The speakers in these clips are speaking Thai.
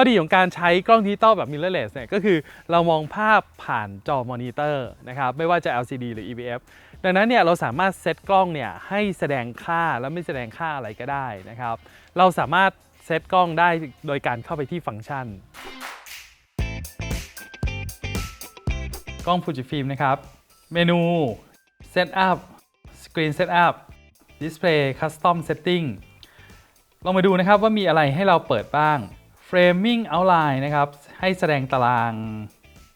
ข้อดีของการใช้กล้องดิจิตอลแบบ mirrorless เนี่ยก็คือเรามองภาพผ่านจอมอนิเตอร์นะครับไม่ว่าจะ LCD หรือ EVF ดังนั้นเนี่ยเราสามารถเซตกล้องเนี่ยให้แสดงค่าและไม่แสดงค่าอะไรก็ได้นะครับเราสามารถเซตกล้องได้โดยการเข้าไปที่ฟังก์ชัน กล้อง Fujifilm นะครับ เมนู Setup Screen Setup Display Custom Setting ลองมาดูนะครับว่ามีอะไรให้เราเปิดบ้าง Framing Outline นะครับ ให้แสดงตาราง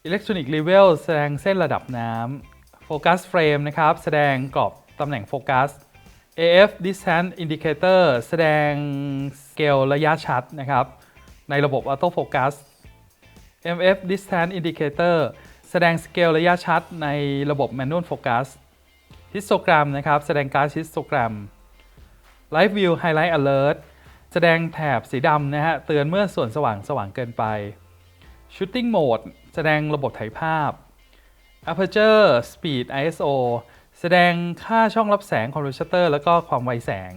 Electronic Level แสดงเส้นระดับน้ำ Focus Frame นะครับ แสดงกรอบตำแหน่งโฟกัส AF Distance Indicator แสดงสเกลระยะชัดนะครับ ในระบบ Auto Focus MF Distance Indicator แสดงสเกลระยะชัดในระบบ Manual Focus Histogram นะครับ แสดงการ์ด Histogram Live View Highlight Alert แสดงแถบสีดำนะฮะเตือนเมื่อส่วนสว่างสว่างเกินไป Shooting Mode แสดงระบบถ่ายภาพ Aperture Speed ISO แสดงค่าช่องรับแสงของโปรเจคเตอร์แล้วก็ความไวแสง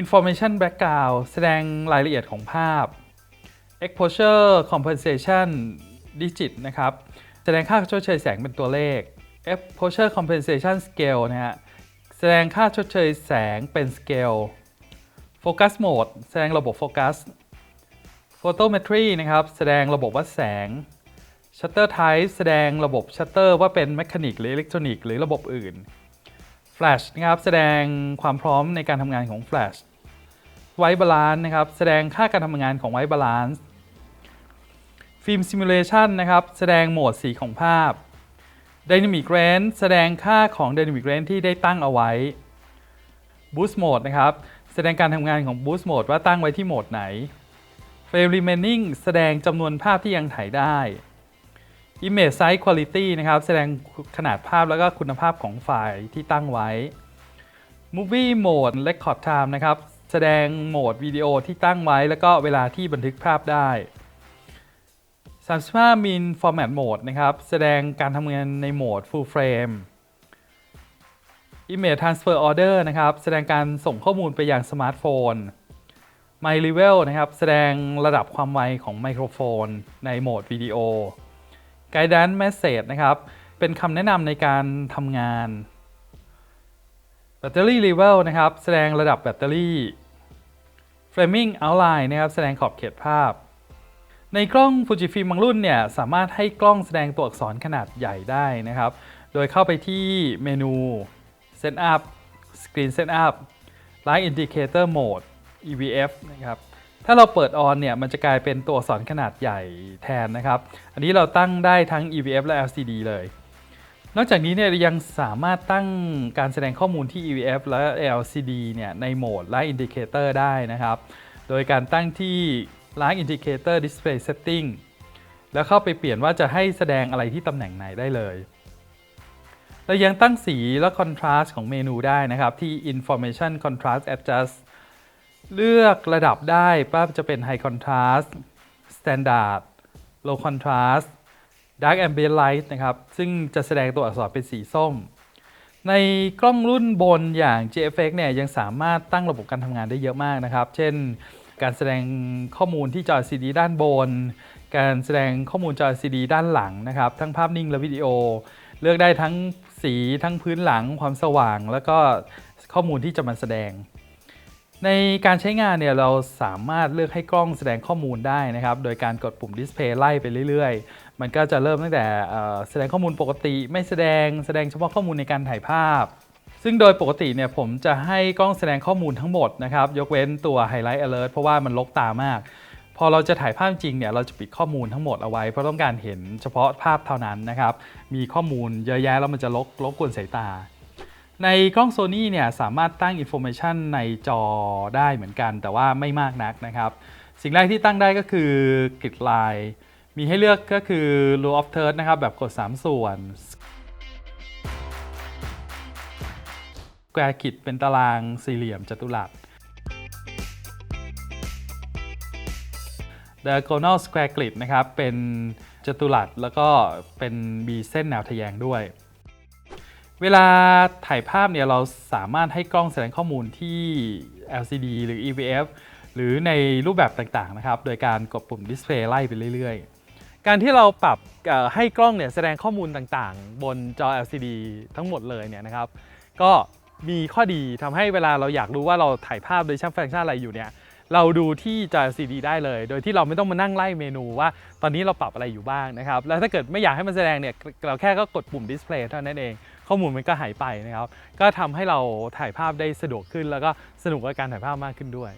Information Background แสดงรายละเอียดของภาพ Exposure Compensation Digit นะครับ แสดงค่าชดเชยแสงเป็นตัวเลข Exposure Compensation Scale นะฮะ แสดงค่าชดเชยแสงเป็น Scale Focus Mode แสดงระบบโฟกัส Photometry นะครับแสดงระบบวัดแสง Shutter Type แสดงระบบชัตเตอร์ว่าเป็นแมชานิกหรืออิเล็กทรอนิกส์หรือระบบอื่น Flash นะครับแสดงความพร้อมในการทำงานของ Flash White Balance นะครับแสดงค่าการทำงานของ White Balance Film Simulation นะครับแสดงโหมดสีของภาพ Dynamic Range แสดงค่าของ Dynamic Range ที่ได้ตั้งเอาไว้ Boost Mode นะครับ แสดงการทำงานของ Boost Mode ว่าตั้งไว้ที่โหมดไหน Frame Remaining แสดงจำนวนภาพที่ยังถ่ายได้ Image Size Quality นะครับ แสดงขนาดภาพแล้วก็คุณภาพของไฟล์ที่ตั้งไว้ Movie Mode Record Time นะครับ แสดงโหมดวิดีโอที่ตั้งไว้ แล้วก็เวลาที่บันทึกภาพได้35 Min Format Mode นะครับ แสดงการทำงานในโหมด Full Frame Image Transfer Order นะครับ แสดงการส่งข้อมูลไปยังสมาร์ทโฟน My Level นะครับ แสดงระดับความไวของไมโครโฟน ในโหมดวิดีโอ Guidance Message นะครับ เป็นคำแนะนำในการทำงาน Battery Level นะครับ แสดงระดับแบตเตอรี่ Framing Outline นะครับ แสดงขอบเขตภาพ ในกล้อง Fujifilm บางรุ่นเนี่ย สามารถให้กล้องแสดงตัวอักษรขนาดใหญ่ได้นะครับ โดยเข้าไปที่เมนู Setup Screen Setup Light Indicator Mode EVF นะครับถ้าเราเปิด on เนี่ยมันจะกลายเป็นตัวอักษรขนาดใหญ่แทนนะครับ อันนี้เราตั้งได้ทั้ง EVF และ LCD เลย นอกจากนี้เนี่ยยังสามารถตั้งการแสดงข้อมูลที่ EVF และ LCD เนี่ยในโหมด Light Indicator ได้นะครับ โดยการตั้งที่ Light Indicator Display Setting แล้วเข้าไปเปลี่ยนว่าจะให้แสดงอะไรที่ตำแหน่งไหนได้เลย เรายังตั้งสีและ Contrast ของเมนูได้นะครับ ที่ Information Contrast Adjust เลือกระดับได้ว่าจะเป็น High Contrast Standard Low Contrast Dark Ambient Light นะครับ ซึ่งจะแสดงตัวอักษรเป็นสีส้ม ในกล้องรุ่นบนอย่าง JFX เนี่ยยังสามารถตั้งระบบการทำงานได้เยอะมากนะครับ เช่น การแสดงข้อมูลที่จอ CD ด้านบน การแสดงข้อมูลจอ CD ด้านหลังนะครับ ทั้งภาพนิ่งและวิดีโอ เลือกได้ทั้งสีทั้งพื้นหลังความสว่าง แล้วก็ข้อมูลที่จะมาแสดง ในการใช้งานเนี่ยเราสามารถเลือกให้กล้องแสดงข้อมูลได้นะครับ โดยการกดปุ่ม Display ไล่ไปเรื่อยๆ มันก็จะเริ่มตั้งแต่แสดงข้อมูลปกติ ไม่แสดงแสดงเฉพาะข้อมูลในการถ่ายภาพ ซึ่งโดยปกติเนี่ยผมจะให้กล้องแสดงข้อมูลทั้งหมดนะครับ ยกเว้นตัว Highlight Alert เพราะว่ามันลกตามาก อเราจะถ่ายภาพจริงเนี่ยเราจะปิดข้อมูลทั้งหมดเอาไว้ เพราะต้องการเห็นเฉพาะภาพเท่านั้นนะครับ มีข้อมูลเยอะแยะแล้วมันจะลกรบกวนสายตา ในกล้อง Sony เนี่ยสามารถตั้ง Information ในจอได้เหมือนกัน แต่ว่าไม่มากนักนะครับ สิ่งแรกที่ตั้งได้ก็คือกริดลายมีให้เลือกก็คือ rule of third นะครับ แบบกด 3 ส่วน square grid เป็นตารางสี่เหลี่ยมจัตุรัส diagonal square grid นะครับ เป็นจัตุรัสแล้วก็เป็นมีเส้นแนวทะแยงด้วย เวลาถ่ายภาพเนี่ยเราสามารถให้กล้องแสดงข้อมูลที่ LCD หรือ EVF หรือในรูปแบบต่างๆนะครับ โดยการกดปุ่ม Display ไล่ไปเรื่อย ๆ การที่เราปรับให้กล้องเนี่ยแสดงข้อมูลต่างๆ บนจอ LCD ทั้งหมดเลยเนี่ยนะครับ ก็มีข้อดีทำให้เวลาเราอยากรู้ว่าเราถ่ายภาพโดยใช้ฟังก์ชันอะไรอยู่เนี่ย เราดูที่จอ LCD ได้เลย โดยที่เราไม่ต้องมานั่งไล่เมนูว่าตอนนี้เราปรับอะไรอยู่บ้างนะครับ แล้วถ้าเกิดไม่อยากให้มันแสดงเนี่ยเราแค่ก็กดปุ่ม display เท่านั้นเอง ข้อมูลมันก็หายไปนะครับ ก็ทำให้เราถ่ายภาพได้สะดวกขึ้น แล้วก็สนุกกับการถ่ายภาพมากขึ้นด้วย